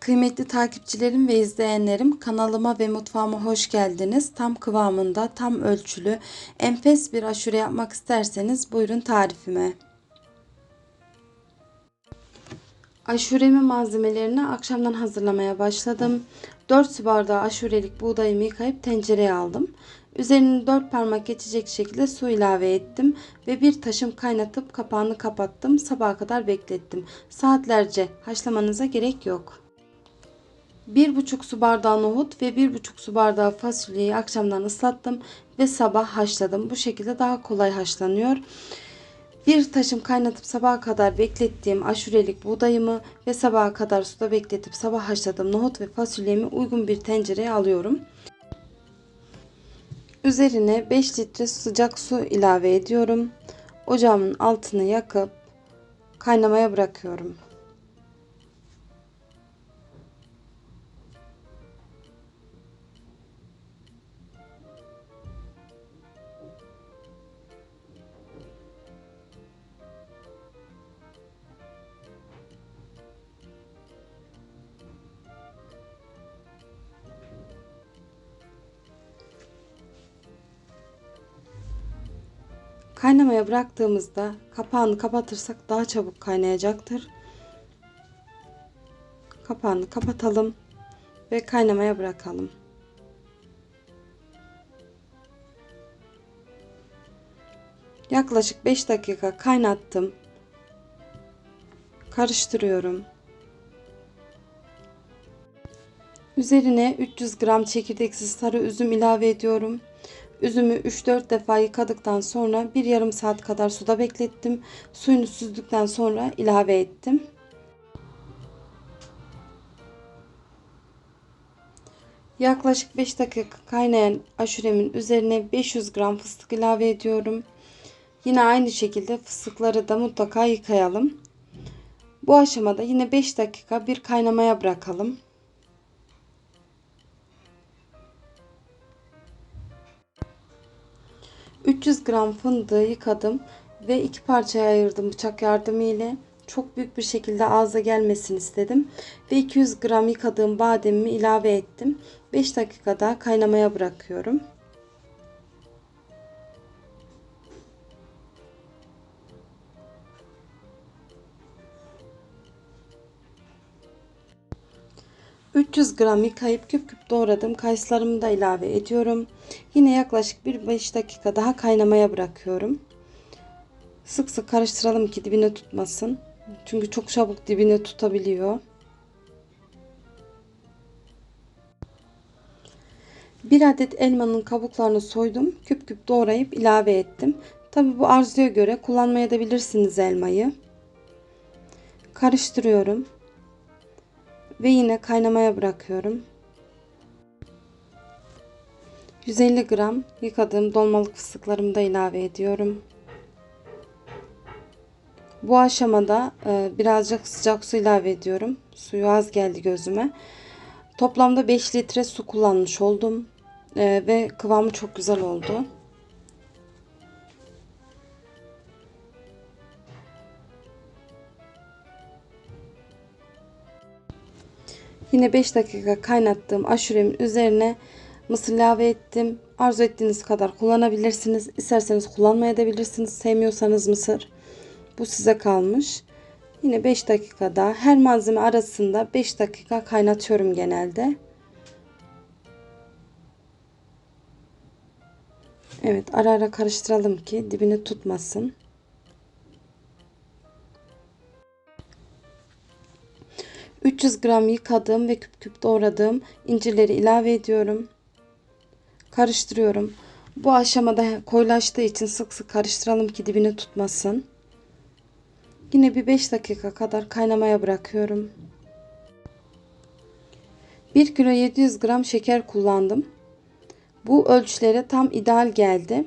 Kıymetli takipçilerim ve izleyenlerim kanalıma ve mutfağıma hoş geldiniz. Tam kıvamında, tam ölçülü, enfes bir aşure yapmak isterseniz buyurun tarifime. Aşuremin malzemelerini akşamdan hazırlamaya başladım. 4 su bardağı aşurelik buğdayımı yıkayıp tencereye aldım. Üzerine 4 parmak geçecek şekilde su ilave ettim ve bir taşım kaynatıp kapağını kapattım. Sabaha kadar beklettim. Saatlerce haşlamanıza gerek yok. 1,5 su bardağı nohut ve 1,5 su bardağı fasulyeyi akşamdan ıslattım ve sabah haşladım. Bu şekilde daha kolay haşlanıyor. Bir taşım kaynatıp sabaha kadar beklettiğim aşurelik buğdayımı ve sabaha kadar suda bekletip sabah haşladığım nohut ve fasulyemi uygun bir tencereye alıyorum. Üzerine 5 litre sıcak su ilave ediyorum. Ocağımın altını yakıp kaynamaya bırakıyorum. Kaynamaya bıraktığımızda kapağını kapatırsak daha çabuk kaynayacaktır. Kapağını kapatalım ve kaynamaya bırakalım. Yaklaşık 5 dakika kaynattım. Karıştırıyorum. Üzerine 300 gram çekirdeksiz sarı üzüm ilave ediyorum. Üzümü 3-4 defa yıkadıktan sonra bir yarım saat kadar suda beklettim. Suyunu süzdükten sonra ilave ettim. Yaklaşık 5 dakika kaynayan aşuremin üzerine 500 gram fıstık ilave ediyorum. Yine aynı şekilde fıstıkları da mutlaka yıkayalım. Bu aşamada yine 5 dakika bir kaynamaya bırakalım. 300 gram fındığı yıkadım ve iki parçaya ayırdım bıçak yardımıyla. Çok büyük bir şekilde ağza gelmesini istedim. Ve 200 gram yıkadığım bademimi ilave ettim. 5 dakika daha kaynamaya bırakıyorum. ...300 gram yıkayıp küp küp doğradım. Kayısılarımı da ilave ediyorum. Yine yaklaşık bir 5 dakika daha kaynamaya bırakıyorum. Sık sık karıştıralım ki dibine tutmasın. Çünkü çok çabuk dibine tutabiliyor. Bir adet elmanın kabuklarını soydum. Küp küp doğrayıp ilave ettim. Tabi bu arzuya göre kullanmayabilirsiniz elmayı. Karıştırıyorum. Ve yine kaynamaya bırakıyorum. 150 gram yıkadığım dolmalık fıstıklarımı da ilave ediyorum. Bu aşamada e, birazcık sıcak su ilave ediyorum. Suyu az geldi gözüme. Toplamda 5 litre su kullanmış oldum. E, ve kıvamı çok güzel oldu. Yine 5 dakika kaynattığım aşuremin üzerine Mısır ilave ettim. Arzu ettiğiniz kadar kullanabilirsiniz. İsterseniz kullanmayabilirsiniz. Sevmiyorsanız mısır. Bu size kalmış. Yine 5 dakikada her malzeme arasında 5 dakika kaynatıyorum genelde. Evet ara ara karıştıralım ki dibini tutmasın. ...300 gram yıkadığım ve küp küp doğradığım incirleri ilave ediyorum karıştırıyorum. Bu aşamada koyulaştığı için sık sık karıştıralım ki dibine tutmasın. Yine bir 5 dakika kadar kaynamaya bırakıyorum. 1 kilo 700 gram şeker kullandım. Bu ölçülere tam ideal geldi.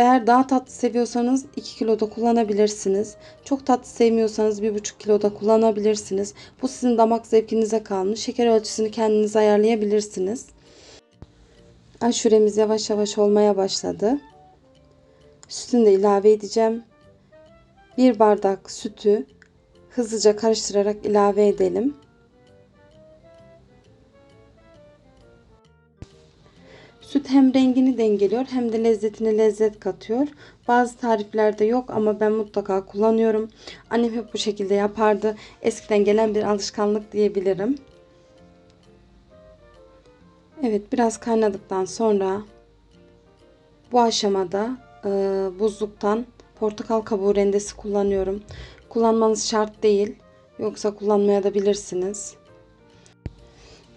Eğer daha tatlı seviyorsanız 2 kilo da kullanabilirsiniz. Çok tatlı sevmiyorsanız 1,5 kilo da kullanabilirsiniz. Bu sizin damak zevkinize kalmış. Şeker ölçüsünü kendiniz ayarlayabilirsiniz. Aşuremiz yavaş yavaş olmaya başladı. Sütünü de ilave edeceğim. Bir bardak sütü hızlıca karıştırarak ilave edelim. Süt hem rengini dengeliyor hem de lezzetine lezzet katıyor. Bazı tariflerde yok ama ben mutlaka kullanıyorum. Annem hep bu şekilde yapardı. Eskiden gelen bir alışkanlık diyebilirim. Evet biraz kaynadıktan sonra bu aşamada e, buzluktan portakal kabuğu rendesi kullanıyorum. Kullanmanız şart değil. Yoksa kullanmaya da bilirsiniz.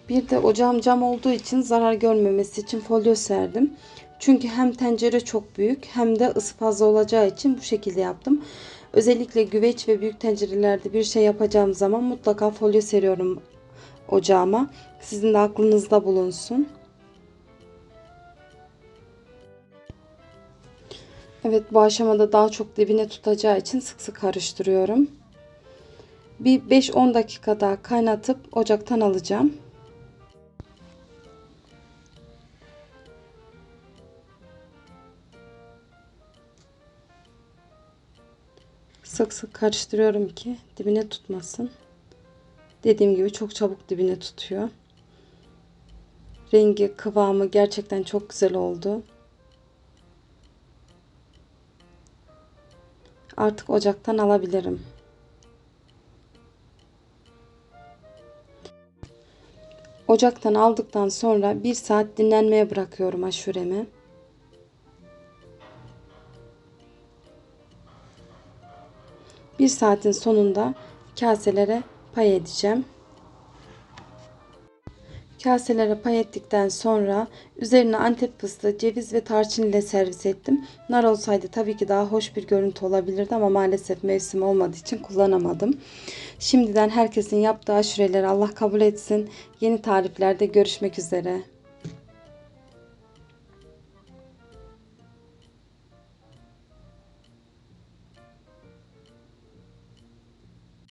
Bir de ocağım cam olduğu için zarar görmemesi için folyo serdim. Çünkü hem tencere çok büyük hem de ısı fazla olacağı için bu şekilde yaptım. Özellikle güveç ve büyük tencerelerde bir şey yapacağım zaman mutlaka folyo seriyorum ocağıma. Sizin de aklınızda bulunsun. Evet bu aşamada daha çok dibine tutacağı için sık sık karıştırıyorum. Bir 5-10 dakika daha kaynatıp ocaktan alacağım. Sık sık karıştırıyorum ki dibine tutmasın. Dediğim gibi çok çabuk dibine tutuyor. Rengi, kıvamı gerçekten çok güzel oldu. Artık ocaktan alabilirim. Ocaktan aldıktan sonra bir saat dinlenmeye bırakıyorum aşuremi. Bir saatin sonunda kaselere pay edeceğim. Kaselere pay ettikten sonra üzerine antep fıstığı, ceviz ve tarçın ile servis ettim. Nar olsaydı tabii ki daha hoş bir görüntü olabilirdi ama maalesef mevsim olmadığı için kullanamadım. Şimdiden herkesin yaptığı aşureleri Allah kabul etsin. Yeni tariflerde görüşmek üzere.